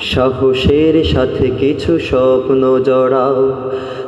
সাহসের সাথে কিছু স্বপ্ন জড়াও।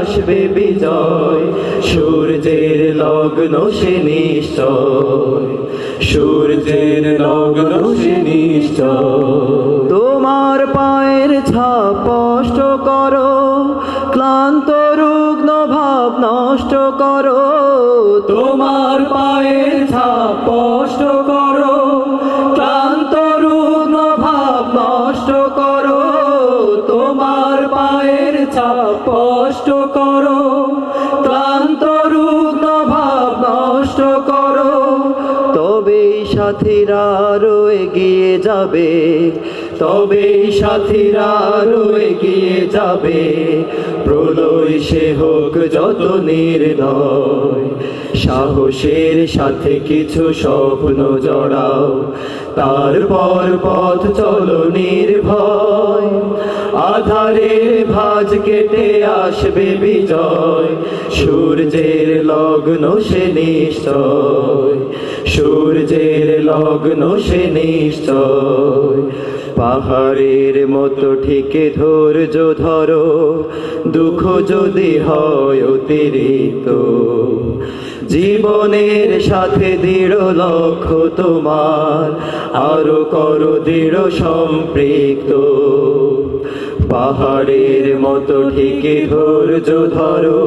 আসবে বিজয়। সূর্যের লগ্ন সে নিশ্চয়। সূর্যের লগ্ন সে নিশ্চয়। তোমার পায়ের ছাপ স্পষ্ট করো, ক্লান্ত রুগ্ন ভাব নষ্ট করো। তোমার তোমার পায়ের ছাপ স্পষ্ট করো। ক্লান্ত রুগ্ন ভাব নষ্ট করো। তবেই সাথীরা রয়ে গিয়ে যাবে। তবেই সাথীরা রয়ে গিয়ে যাবে। প্রলয় সে হোক যত নির্দয়। সাহসের সাথে কিছু স্বপ্ন জড়াও। তারপর পথ চলো নির্ভয়। আধারের ভাজ কেটে আসবে বিজয়। সূর্যের লগ্ন সে নিশ্চয়। সূর্যের লগ্ন সে নিশ্চয়। পাহাড়ের মতো ঠিকে ধৈর্য ধরো, দুঃখ যদি হয় অতিরিক্ত। জীবনের সাথে দৃঢ় লক্ষ্য তোমার, আরও করো দৃঢ় সম্পৃক্ত। পাহাড়ের মতো ঠিকে ধৈর্য ধরো,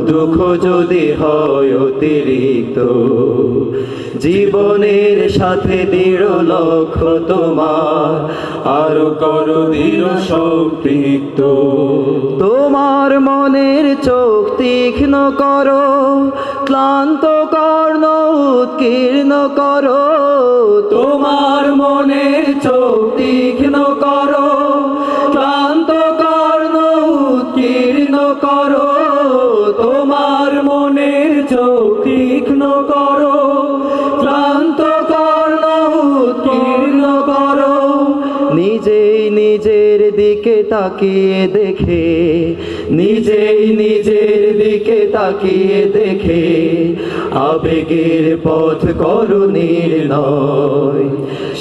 দুঃখ যদি হয় অতিরিক্ত। জীবনের সাথে দৃঢ় লক্ষ্য তোমার, আরও করো দৃঢ় সম্পৃক্ত। তোমার মনের চোখ তীক্ষ্ণ করো, ক্লান্ত কর্ণ উৎকীর্ণ করো। তোমার মনের চোখ তীক্ষ্ণ দিকে তাকিয়ে দেখে, নিজেই নিজের দিকে তাকিয়ে দেখে, আবেগের পথ করো নির্ণয়,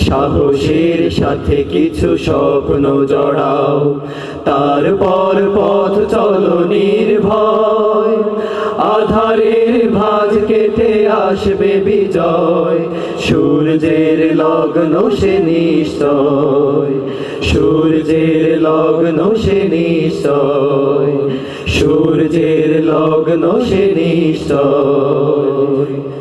সাহসের সাথে কিছু স্বপ্ন জড়াও, তারপর পথ চলো নির্ভয়, আধারের ভাজ কেটে আসবে বিজয়, সূর্যের লগ্ন সে নিশ্চয়, সূর্যের লগ্ন সে নিশ্চয়। সূর্যের লগ্ন সে নিশ্চয়।